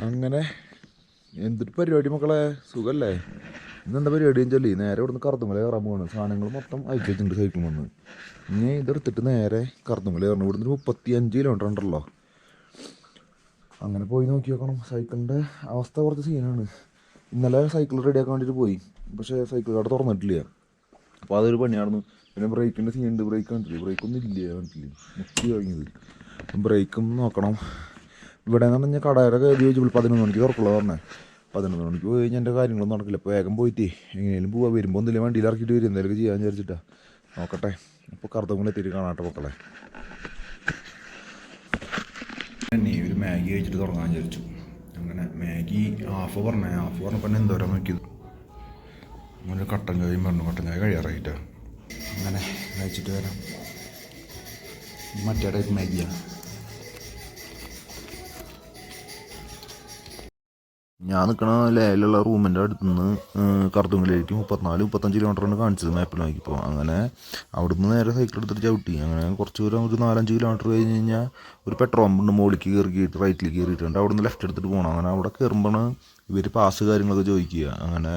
അങ്ങനെ. എന്തൊരു പരിപാടി മക്കളെ? സുഖല്ലേ? ഇന്നെന്താ പരിപാടിയും ചൊല്ലി നേരെ ഇവിടുന്ന് കറുത്തുമല കയറാൻ പോകണം സാധനങ്ങൾ മൊത്തം അയച്ചു വെച്ചിട്ടുണ്ട് സൈക്കിൾ വന്ന് ഇനി ഇതെടുത്തിട്ട് നേരെ കറുത്തുമല കയറണം. ഇവിടുന്ന് മുപ്പത്തി അഞ്ച് കിലോമീറ്റർ ഉണ്ടല്ലോ. അങ്ങനെ പോയി നോക്കി നോക്കണം സൈക്കിളിന്റെ അവസ്ഥ കുറച്ച് സീനാണ്. ഇന്നലെ സൈക്കിൾ റെഡിയാക്കാൻ വേണ്ടിയിട്ട് പോയി. പക്ഷേ സൈക്കിൾ കട തുറന്നിട്ടില്ല. അപ്പോൾ അതൊരു പണിയായിരുന്നു. പിന്നെ ബ്രേക്കിന്റെ സീൻ ഉണ്ട്. ബ്രേക്ക് കണ്ടിട്ടില്ല ബ്രേക്കൊന്നും ഇല്ല കണ്ടിട്ടില്ല. മുക്കി കഴിഞ്ഞത് ബ്രേക്കും നോക്കണം. ഇവിടെ എന്ന് പറഞ്ഞാൽ കടയിലൊക്കെ ചോദിച്ചപ്പോൾ പതിനൊന്ന് മണിക്ക് തുറക്കുള്ള പറഞ്ഞേ. പതിനൊന്ന് മണിക്ക് പോയി കഴിഞ്ഞാൽ എന്റെ കാര്യങ്ങളൊന്നും നടക്കില്ല. അപ്പോൾ വേഗം പോയിട്ട് എങ്ങനെയും പോവാ. വരുമ്പോൾ ഒന്നില്ല വണ്ടിയിൽ ഇറക്കിയിട്ട് വരും. എന്തെങ്കിലും ചെയ്യാൻ വിചാരിച്ചിട്ടാ. നോക്കട്ടെ. അപ്പോൾ കൂടെ എത്തിയിട്ട് കാണാട്ടെ മക്കളെ. തന്നെ ഒരു മാഗി കഴിച്ചിട്ട് തുടങ്ങാൻ വിചാരിച്ചു. അങ്ങനെ മാഗി ഹാഫ് പറഞ്ഞേ. ഹാഫ് പറഞ്ഞപ്പോൾ തന്നെ എന്തോരം നോക്കിയത് അങ്ങനെ കട്ടൻ ചായയും പറഞ്ഞു. കട്ടൻ ചായ കഴിയാറായിട്ടാണ് അങ്ങനെ കഴിച്ചിട്ട് വരാം. മറ്റേ ടൈപ്പ് മാഗിയാണ് ഞാൻ നിൽക്കണ ലേലുള്ള റൂമിന്റെ അടുത്ത് നിന്ന് കറുത്തുങ്കലേക്ക് മുപ്പത്തിനാല് മുപ്പത്തഞ്ച് കിലോമീറ്ററാണ് കാണിച്ചത് മാപ്പിൽ നോക്കിയപ്പോൾ അങ്ങനെ അവിടുന്ന് നേരെ സൈക്കിൾ എടുത്തിട്ട് ചവിട്ടി. അങ്ങനെ കുറച്ച് ദൂരം ഒരു നാലഞ്ച് കിലോമീറ്റർ കഴിഞ്ഞ് കഴിഞ്ഞാൽ ഒരു പെട്രോൾ പമ്പുണ്ട് മുകളിലേക്ക് കയറിയിട്ട് റൈറ്റിലേക്ക് കയറിയിട്ടുണ്ട് അവിടുന്ന് ലെഫ്റ്റ് എടുത്തിട്ട് പോകണം അങ്ങനെ അവിടെ കയറുമ്പോൾ ഇവർ പാസ് കാര്യങ്ങളൊക്കെ ചോദിക്കുക. അങ്ങനെ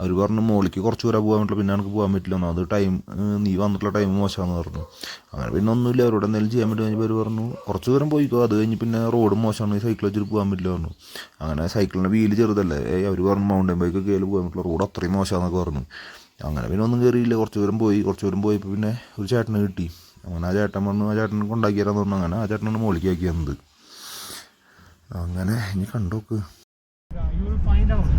അവർ പറഞ്ഞു മുകളിലേക്ക് കുറച്ച് ദൂരം പോകാൻ പറ്റില്ല പിന്നെ എനിക്ക് പോകാൻ പറ്റില്ല അത് ടൈം നീ വന്നിട്ടുള്ള ടൈം മോശമാണെന്ന് പറഞ്ഞു. അങ്ങനെ പിന്നെ ഒന്നുമില്ല അവരോട് എന്തെങ്കിലും ചെയ്യാൻ പറ്റും അവർ പറഞ്ഞു. കുറച്ച് ദൂരം പോയിക്കോ അത് കഴിഞ്ഞ് പിന്നെ റോഡ് മോശമാണ് സൈക്കിൾ വെച്ചിട്ട് പോകാൻ പറ്റില്ല പറഞ്ഞു. അങ്ങനെ സൈക്കിളിന്റെ വീൽ ചെറുതല്ലേ. ഏയ് അവർ പറഞ്ഞു മൗണ്ടൻ ബൈക്ക് കയറി പോകാൻ പറ്റില്ല റോഡ് അത്രയും മോശമാണെന്നൊക്കെ പറഞ്ഞു. അങ്ങനെ പിന്നെ ഒന്നും കയറിയില്ല കുറച്ച് ദൂരം പോയി കുറച്ച് ദൂരം പോയപ്പോൾ പിന്നെ ഒരു ചേട്ടനെ കിട്ടി. അങ്ങനെ ആ ചേട്ടൻ പറഞ്ഞു ആ ചേട്ടൻ കൊണ്ടാക്കി പറഞ്ഞു. അങ്ങനെ ആ ചേട്ടനാണ് തന്നത്. അങ്ങനെ ഇനി കണ്ടോക്ക്. You will find out.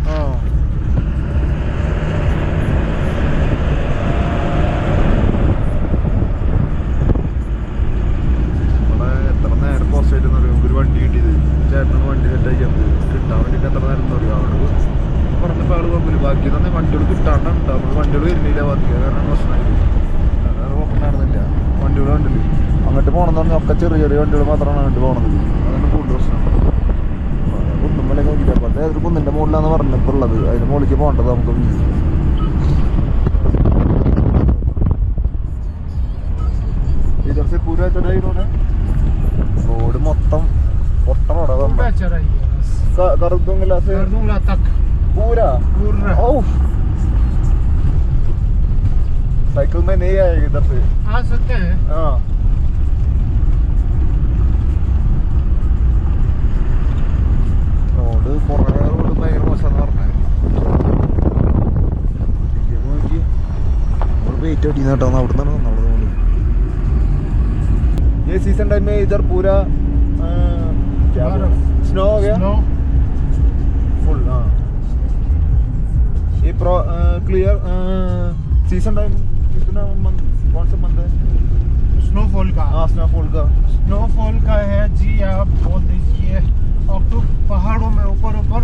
ചെറിയ ചെറിയ വണ്ടികൾ മാത്രമാണ് അങ്ങോട്ട് പോകണത്. അതാണ് കൂടുതൽ പ്രശ്നം. കുന്നും മല നോക്കിയിട്ട് അപ്പോൾ അതായത് കുന്നിൻ്റെ മുകളിലാണ് പറഞ്ഞത് ഇപ്പോൾ ഉള്ളത് അതിന് മുകളിലേക്ക് പോകേണ്ടത് നമുക്ക് ഇതൊക്കെ से पूरा चढ़ा इन्होंने റോഡ് മൊത്തം പൊട്ട റോഡാ पूरा चढ़ाई है बस കറുത്തുങ്കല गर्दुंगला तक पूरा पूरा ओह साइकिल में नहीं आएगा इधर से आ सकते हैं हाँ കേട്ടോ അവിടെ നിന്നാണ് നമ്മളത് കൊണ്ട് ये सीजन टाइम में इधर पूरा अ, क्या बर्फ। स्नो हो गया स्नो फुल हाँ ये प्रो क्लियर सीजन टाइम कितना मंथ कौन सा मंथ है स्नोफॉल का हाँ स्नोफॉल का स्नोफॉल का है जी आप बोल दीजिए अक्टूबर पहाड़ों में ऊपर ऊपर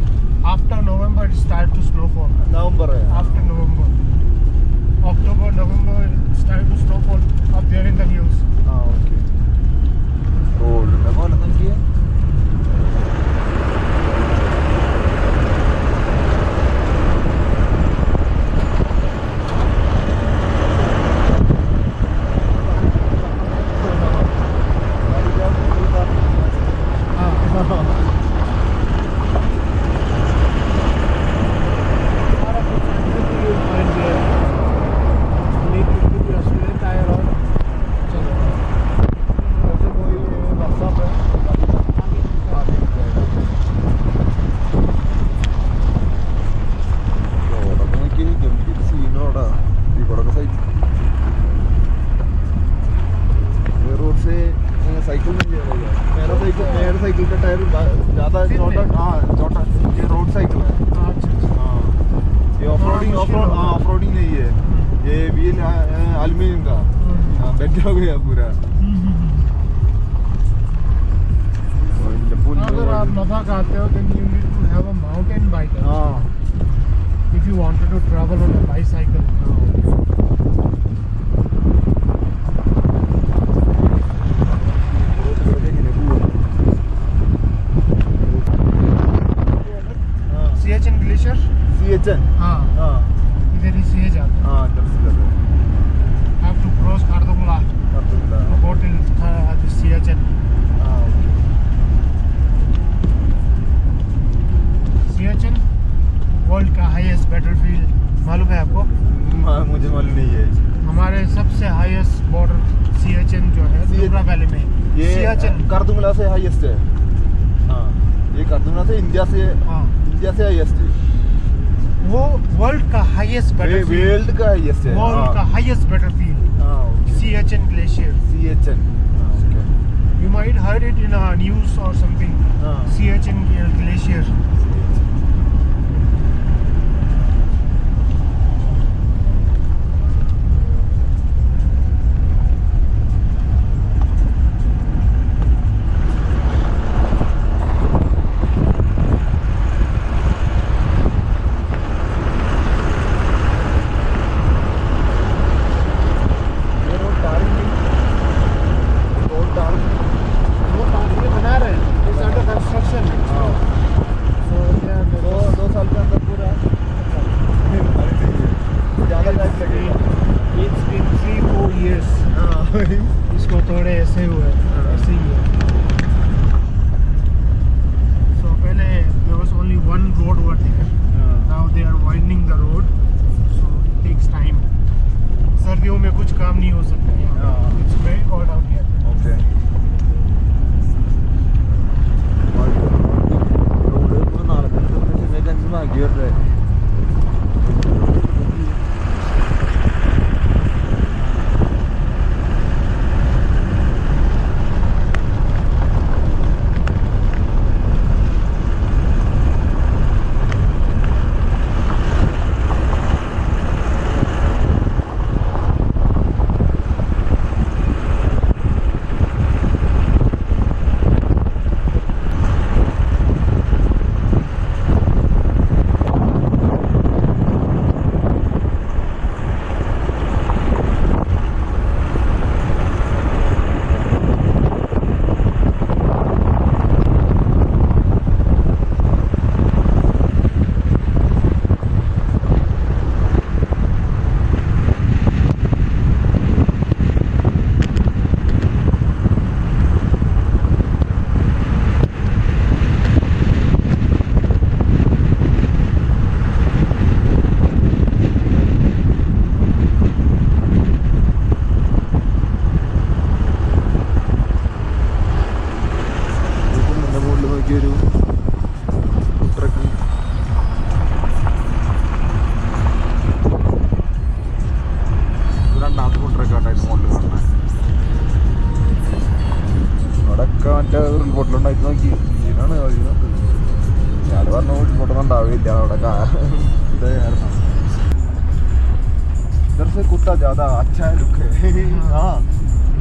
after November start to snowfall November है after November October November start to snowfall भी बड़ा साइकिल रोड से साइकिल नहीं ले रही साइकिल मेरा साइकिल का टायर ज़्यादा छोटा हाँ छोटा ये रोड साइकिल है हाँ ये ऑफ़ रोडिंग ऑफ़ रोड हाँ ऑफ़ रोडिंग नहीं है ये व्हील एल्यूमिनियम का बैठ हो गया पूरा अगर आप मज़ा खाते हो then you need to have a mountain bike हाँ if you wanted to travel on a bicycle now Have to cross Kardungla. Kardungla. Hotel, uh, the C H N. Battlefield मालूम है आपको? मुझे मालूम नहीं है। हमारे सबसे हाईएस्ट बॉर्डर सियाचिन जो है नुब्रा वैली में। ये सियाचिन करदुंगला से हाईएस्ट है। हाँ। ये करदुंगला से इंडिया से हाँ। इंडिया से हाईएस्ट है। वो वर्ल्ड का हाईएस्ट बैटरफील्ड वर्ल्ड का हाईएस्ट है। वर्ल्ड का हाईएस्ट बैटरफील्ड हाँ Siachen glacier C H N You might heard it in a news or something. हाँ। Siachen Glacier.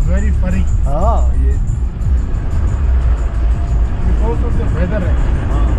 वेरी फरी हाँ ये बिकॉज़ ऑफ़ द वेदर है हाँ।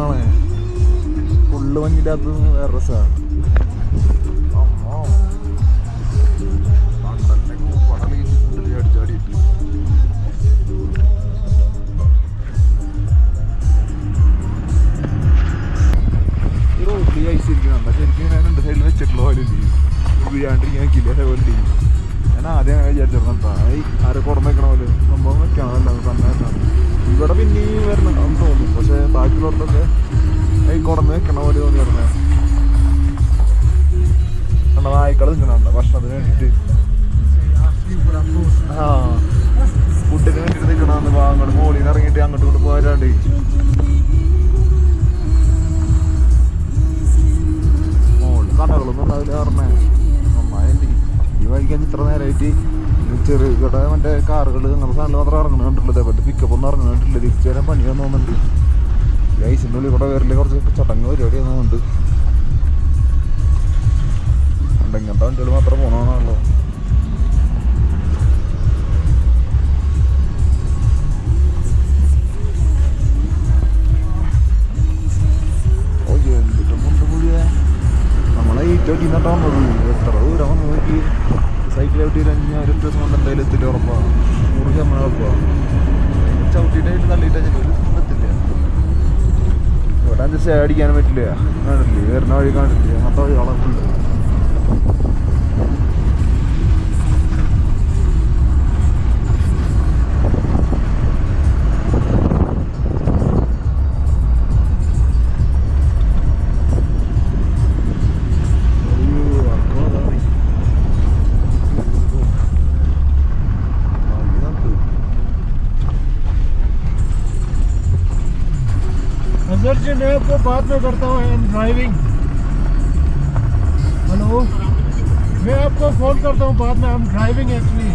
കാണാൻ ഫുള്ള് മഞ്ഞില്ലാത്ത വേറെ രസമാണ് അമ്മോ. പണ്ടൊക്കെ പടലിൽ അടിച്ചാടിയിട്ട് ഈ റോഡിൽ ഐസ് ഇരിക്കണം പക്ഷെ എനിക്ക് ഞാൻ രണ്ട് സൈഡിൽ വെച്ചിട്ടുള്ള പോലെ വീഴാണ്ടിരിക്കാൻ കില്ല വണ്ടി ഞാൻ ആദ്യം വിചാരിച്ചിരുന്നു എന്താ ആരെ കുടം വെക്കണ പോലെ? സംഭവം വെക്കണം അല്ല തന്നെ ഇവിടെ പിന്നെയും വരണം തോന്നും പക്ഷെ ബാക്കിയുള്ളവർക്കൊക്കെ ഈ കുടന്ന് വെക്കണ പോലെ തോന്നി വരുന്നത് കണ്ട നായ്ക്കൾ നിൽക്കണുണ്ട് ഭക്ഷണത്തിന് വേണ്ടിയിട്ട് ആ ഫുഡിന് വേണ്ടിയിട്ട് നിൽക്കണമെന്ന് അങ്ങോട്ട് മോളിൽ നിന്ന് ഇറങ്ങിയിട്ട് അങ്ങോട്ട് ഇങ്ങോട്ട് പോരാണ്ട് മോളിൽ കടകളൊന്നും ഉണ്ടാവില്ല പറഞ്ഞേ. നന്നായി ഈ വഴിക്കാൻ ഇത്ര നേരമായിട്ട് ചെറിയ കട മറ്റേ കാറുകൾ നമ്മൾ സാധനം മാത്രം ഇറങ്ങണ കണ്ടിട്ടില്ല. മറ്റേ പിക്കപ്പ് ഒന്നും ഇറങ്ങണ കണ്ടിട്ടില്ല. തിരിച്ചു വരാൻ പണി തോന്നുന്നുണ്ട്. ഈ ഐസിന്റെ ഉള്ളിൽ കൂടെ വരൽ കുറച്ച് ചടങ്ങ് പരിപാടി തോന്നുന്നുണ്ട്. ഇങ്ങനത്തെ വണ്ടികൾ മാത്രം പോകണമെന്നാണല്ലോ നമ്മളെ ഈ നട്ടാ എത്ര ദൂരം നോക്കി സൈക്കിൾ ചവിട്ടി കഴിഞ്ഞാൽ ഒരു ദിവസം കൊണ്ട് എന്തായാലും എത്തില്ല ഉറപ്പാണ് നൂറ് ശതമാനം ഉറപ്പാണ് ചവിട്ടിയിട്ടായിട്ട് തള്ളിയിട്ട് ഒരു എത്തില്ല. ഇവിടെ സ്റ്റേ അടിക്കാനും പറ്റില്ല. കാണില്ലേ വരുന്ന വഴി കാണില്ലേ അങ്ങനത്തെ വഴികളെ अजहर जी मैं आपको बाद में करता हूँ आई एम ड्राइविंग हेलो मैं आपको फ़ोन करता हूँ बाद में आई एम ड्राइविंग एक्चुअली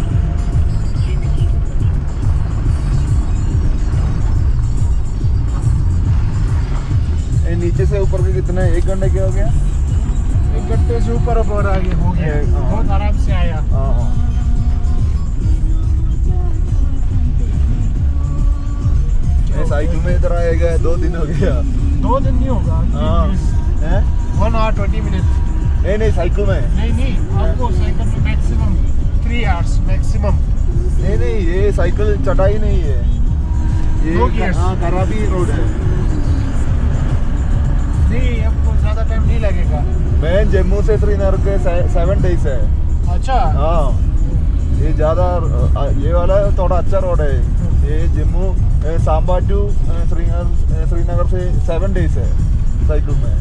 नीचे से ऊपर के कितने एक घंटे के हो गया? एक घंटे से ऊपर ऊपर आगे हो गया। हाँ। बहुत आराम से आया। हाँ हाँ। ये साइकिल में इधर आएगा दो दिन हो गया। दो दिन नहीं होगा हाँ? वन आवर ट्वेंटी मिनट नहीं नहीं साइकिल में। नहीं नहीं आपको साइकिल में मैक्सिमम थ्री आवर्स मैक्सिमम नहीं नहीं ये साइकिल चटाई नहीं है। ये हाँ खराबी रोड है। नहीं आपको ज़्यादा टाइम नहीं लगेगा। मैं जम्मू से श्रीनगर के सेवन डेज़ है। अच्छा। हाँ। ये ज़्यादा ये वाला थोड़ा अच्छा रोड है। ये Jammu Samba to uh, Srinagar uh, Srinagar से सेवन डेज है साइकिल में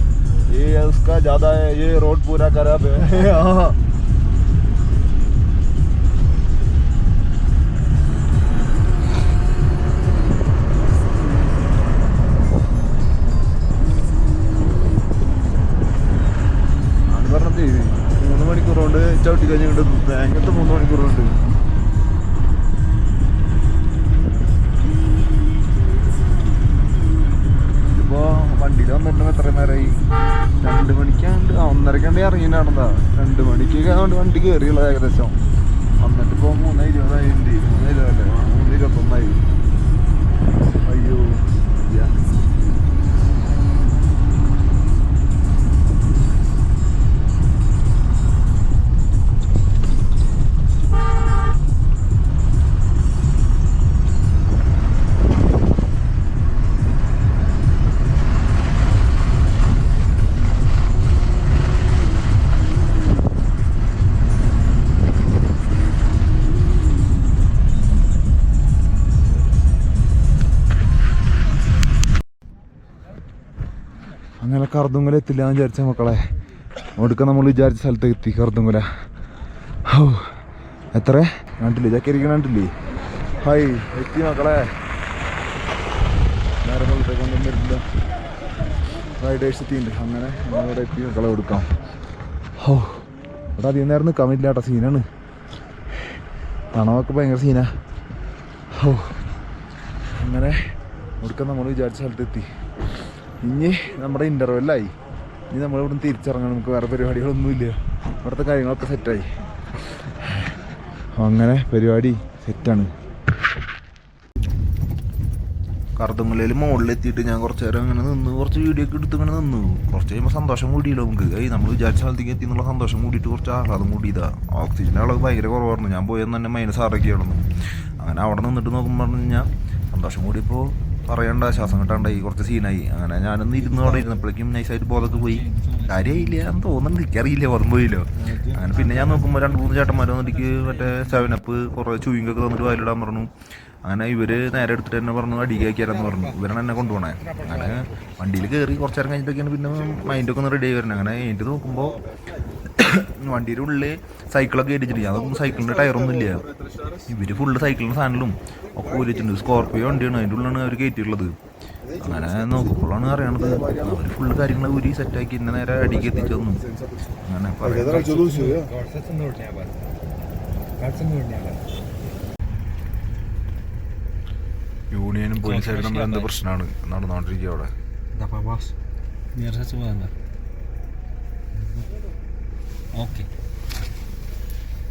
ये उसका ज़्यादा है ये रोड पूरा खराब है हाँ അത് പറഞ്ഞത് മൂന്ന് മണിക്കൂർ കൊണ്ട് ചവിട്ടി കഴിഞ്ഞിട്ട് ബാങ്കത്തെ മൂന്ന് മണിക്കൂർ ഒന്നരക്കാണ്ട് ഇറങ്ങി നടന്നതാണ് രണ്ട് മണിക്ക് അതുകൊണ്ട് വണ്ടി കയറിയുള്ളത് ഏകദേശം. വന്നിട്ട് ഇപ്പോൾ മൂന്ന് ഇരുപതായി മൂന്ന് ഇരുപതല്ലേ? മൂന്ന് ഇരുപത്തൊന്നായി. കർദുങ്കല എത്തില്ല എന്ന് വിചാരിച്ച മക്കളെ. ഒടുക്ക നമ്മൾ വിചാരിച്ച സ്ഥലത്ത് എത്തി കർദുങ്കല ഓ എത്ര? കണ്ടില്ലേ? ചക്കരിക്കണ കണ്ടില്ലേ? ഹായ് എത്തി മക്കളെ. നേരം കൊണ്ടൊന്നും വരുന്നില്ല റൈഡേഴ്സ് എത്തിയിട്ടുണ്ട് അങ്ങനെ നമ്മളിവിടെ എത്തി മക്കളെ കൊടുക്കാം ഓ ഇവിടെ അധികം നേരം നിൽക്കാൻ പറ്റില്ല കേട്ടോ സീനാണ്. തണവൊക്കെ ഭയങ്കര സീനാ. ഓ അങ്ങനെ ഒടുക്കം നമ്മൾ വിചാരിച്ച സ്ഥലത്തെത്തി ഇനി നമ്മുടെ ഇന്റർവെല്ലായി ഇനി നിന്ന് തിരിച്ചിറങ്ങണം. നമുക്ക് വേറെ പരിപാടികളൊന്നുമില്ല. ഇവിടുത്തെ കാര്യങ്ങളൊക്കെ സെറ്റായി അങ്ങനെ പരിപാടി സെറ്റാണ് കറുത്തമലയിൽ മുകളിലെത്തിയിട്ട് ഞാൻ കുറച്ച് നേരം അങ്ങനെ നിന്ന് കുറച്ച് വീഡിയോ ഒക്കെ എടുത്ത് ഇങ്ങനെ നിന്നു. കുറച്ച് കഴിയുമ്പോൾ സന്തോഷം കൂടിയല്ലോ നമുക്ക്. ഏയ് നമ്മൾ വിചാരിച്ച സ്ഥലത്തേക്ക് എത്തി എന്നുള്ള സന്തോഷം കൂടിയിട്ട് കുറച്ച് ആഹ്ലാദം കൂടിയതാ. ഓക്സിജന്റെ അളവ് ഭയങ്കര കുറവായിരുന്നു. ഞാൻ പോയെന്ന് തന്നെ മൈനസ് ആറൊക്കെ ആയിരുന്നു അങ്ങനെ അവിടെ നിന്നിട്ട് നോക്കുമ്പോൾ പറഞ്ഞു കഴിഞ്ഞാൽ സന്തോഷം കൂടിയപ്പോൾ പറയണ്ട ശ്വാസം കിട്ടാണ്ടായി കുറച്ച് സീനായി അങ്ങനെ ഞാനൊന്ന് ഇരുന്ന് അവിടെ ഇരുന്നപ്പോഴേക്കും നൈസായിട്ട് ബോധമൊക്കെ പോയി. കാര്യമായില്ല എന്ന് തോന്നുന്നുണ്ട്. എനിക്കറിയില്ല വന്നു പോയില്ലോ. അങ്ങനെ പിന്നെ ഞാൻ നോക്കുമ്പോൾ രണ്ട് മൂന്ന് ചേട്ടന്മാർ വന്നിട്ട് മറ്റേ സെവനപ്പ് കുറേ ചൂയിങ്ങൊക്കെ തന്നിട്ട് വായിലിടാൻ പറഞ്ഞു. അങ്ങനെ ഇവർ നേരെ എടുത്തിട്ട് തന്നെ പറഞ്ഞു അടിക്ക് അയക്കാരെന്ന് പറഞ്ഞു. ഇവരാണ് എന്നെ കൊണ്ടുപോണേ. അങ്ങനെ വണ്ടിയിൽ കയറി കുറച്ചേരം കഴിഞ്ഞിട്ടൊക്കെയാണ് പിന്നെ മൈൻഡൊക്കെ ഒന്ന് റെഡി ആയി വരുന്നത്. അങ്ങനെ എനിക്ക് നോക്കുമ്പോൾ വണ്ടിയുടെ ഉള്ളിൽ സൈക്കിളൊക്കെ ഇടിച്ചിട്ട്. അതൊന്നും സൈക്കിളിന്റെ ടയറൊന്നും ഇല്ല. ഇവർ ഫുള്ള് സൈക്കിളിന്റെ സാധനങ്ങളും ഒക്കെ ഊരിച്ചിട്ടുണ്ട് സ്കോർപ്പിയോ വണ്ടിയാണ്. അതിന്റെ ഉള്ളിലാണ് അവർ കയറ്റിയിട്ടുള്ളത്. അങ്ങനെ നോക്കുമ്പോഴാണ് അറിയണത്. അവർ ഫുള്ള് കാര്യങ്ങൾ ഊരി സെറ്റാക്കി ഇന്ന നേരെ അടിക്ക് എത്തിച്ചു തന്നു അങ്ങനെ യൂണിയനും പോലീസായിട്ട് നമ്മൾ എന്ത് പ്രശ്നമാണ് നടന്നുകൊണ്ടിരിക്കുക അവിടെ? Mierda su banda. Ok.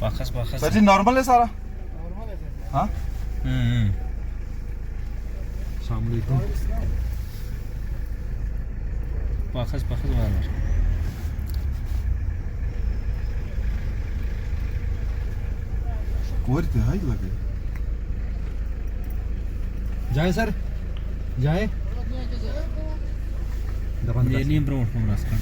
Bajas, bajas. Sachin normal है सारा हाँ हम्म Bajas, bajas banda. कोरते हाय लगे जाए सर जाए Ini yang berumur mengeraskan.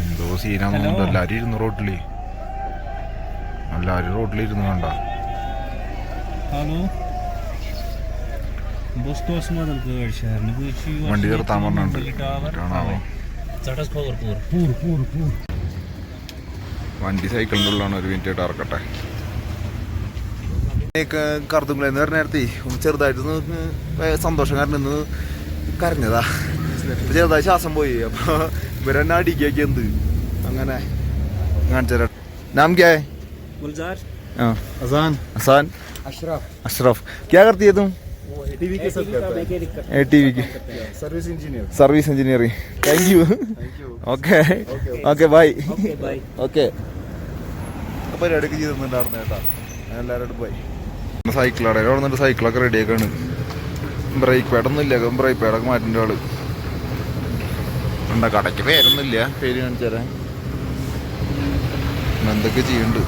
എന്തോ സീനാണെന്നുണ്ട് എല്ലാരും ഇരുന്ന് റോഡിൽ എല്ലാരും റോഡിൽ ഇരുന്ന് കണ്ട. ഹലോ വണ്ടി നിർത്താൻ പറഞ്ഞിട്ടുണ്ട്. വണ്ടി സൈക്കിളിന്റെ ഉള്ളാണ് ഒരു മിനിറ്റ് ആയിട്ട് ഇറക്കട്ടെ കറുത്തുമ്പളെന്ന് പറഞ്ഞ നേരത്തെ ഒന്ന് ചെറുതായിട്ട് ഒന്ന് സന്തോഷം കാരണം ഇന്ന് കരഞ്ഞതാ ഇപ്പൊ ചെറുതായി ശ്വാസം പോയി അപ്പൊ ഇവരെന്നെ അടിക്കൊക്കെ എന്ത് അങ്ങനെ കാണിച്ചു തരാം നാം ക്യാ है Gulzar? हाँ अजान हसान अशरफ अशरफ क्या करती है तुम टीवी के साथ करता है ए टी वी की service engineer service engineering thank you okay okay bye okay പരിപാടിയൊക്കെ ചെയ്തിട്ടുണ്ടായിരുന്നു കേട്ടാ ഞാൻ എല്ലാവരോടും പോയി സൈക്കിൾ അവിടെ വന്നിട്ട് സൈക്കിളൊക്കെ റെഡിയാക്കാണ് ബ്രേക്ക് പാഡൊന്നും ഇല്ല. ബ്രേക്ക് പാഡൊക്കെ മാറ്റിന്റെ ആൾ. ഉണ്ടാ കടയ്ക്ക് പേരൊന്നും ഇല്ല. പേര് കാണിച്ചു തരാൻ എന്തൊക്കെ ചെയ്യുന്നുണ്ട്?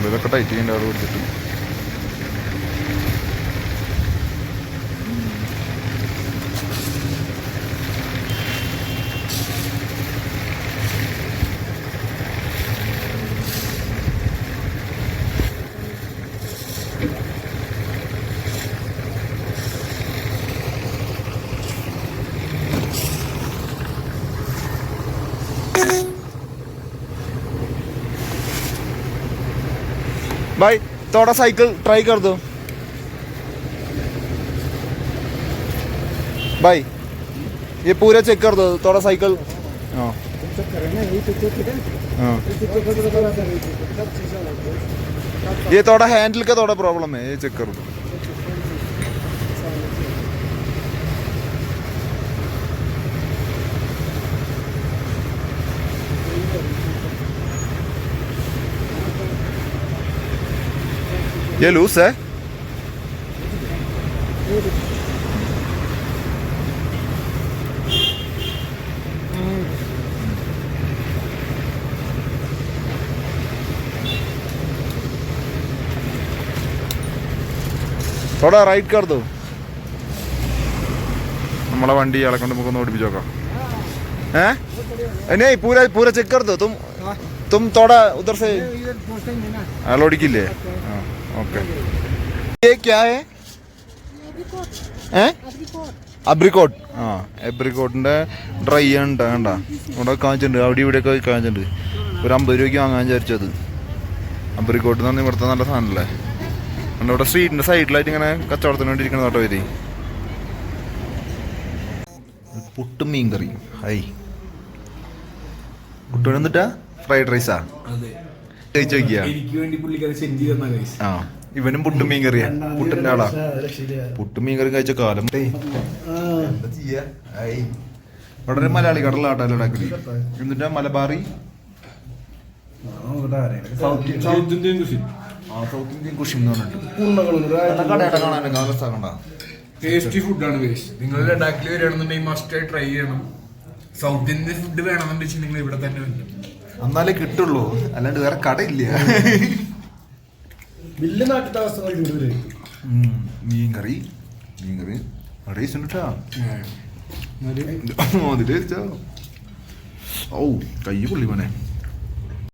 ഉള്ളിലൊക്കെ ടൈറ്റ് ചെയ്യേണ്ട അവിടെ പിടിച്ചിട്ട് भाई थोड़ा साइकिल ट्राई कर दो भाई ये पूरा चेक कर दो थोड़ा साइकिल हाँ हाँ ये थोड़ा हैंडल का थोड़ा प्रॉब्लम है ये चेक कर दो ये लूस है थोड़ा राइट कर दो നമ്മളെ വണ്ടി ഇയാളെ കൊണ്ട് നമുക്കൊന്ന് ഓടിപ്പിച്ച് നോക്കാം ഏ नहीं पूरा पूरा चेक कर दो तुम तुम थोड़ा उधर से അയാൾ ഓടിക്കില്ലേ ആ ഓക്കെ ये क्या है ഏ അബ്രിക്കോട്ട് ആ അബ്രിക്കോട്ടിന്റെ ഡ്രൈ ഉണ്ട് കണ്ട ഇവിടെ കാണിച്ചിട്ടുണ്ട് അവിടെ ഇവിടെയൊക്കെ കാണിച്ചിട്ടുണ്ട് ഒരു അമ്പത് രൂപയ്ക്ക് വാങ്ങാൻ വിചാരിച്ചത് അബ്രിക്കോട്ട് എന്ന് പറഞ്ഞാൽ ഇവിടുത്തെ നല്ല സാധനമല്ലേ ഉണ്ട് ഇവിടെ സ്ട്രീറ്റിന്റെ സൈഡിലായിട്ട് ഇങ്ങനെ കച്ചവടത്തിന് വേണ്ടി ഇരിക്കുന്ന കേട്ടോ ഇവര് പുട്ടും മീൻ കറി ഹൈ കുട്ടൂന് എന്നിട്ടാ ഫ്രൈഡ് റൈസാ കഴിച്ചു നോക്കിയാ എനിക്ക് വേണ്ടി ആ ഇവനും പുട്ടും മീൻ കറിയാ പുട്ടിന്റെ ആളാ. പുട്ടും മീൻ കറി കഴിച്ച കാലം. വളരെ എന്താ ചെയ്യാ? മലയാളി കടലാട്ടല്ലോ ഉണ്ടാക്കൽ എന്നിട്ട് മലബാറി? സൗത്ത് ഇന്ത്യൻ കുഷിൻ ആ സൗത്ത് ഇന്ത്യൻ കുഷിം എന്ന് പറഞ്ഞിട്ട്. എന്നാ കടയുടെ കാണാനൊക്കെ നല്ല സ്ഥലം കണ്ടാ ടേസ്റ്റി ഫുഡാണ് ഗൈസ് നിങ്ങൾ ലഡാക്കിൽ വരികയാണെന്നുണ്ടെങ്കിൽ മസ്റ്റായി ട്രൈ ചെയ്യണം. സൗത്ത് ഇന്ത്യൻ ഫുഡ് വേണമെന്നുണ്ടെങ്കിൽ നിങ്ങൾ ഇവിടെ തന്നെ വരും എന്നാലേ കിട്ടുള്ളൂ. അല്ലാണ്ട് വേറെ കടയില്ല. വലിയ നാട്ടിലത്തെ അവസ്ഥ ഉം, മീൻ കറി മീൻ കറി ടേസ്റ്റ് ഉണ്ട് കേട്ടാ അതിൽ ടേസ്റ്റാ ഓ കയ്യ് പുള്ളി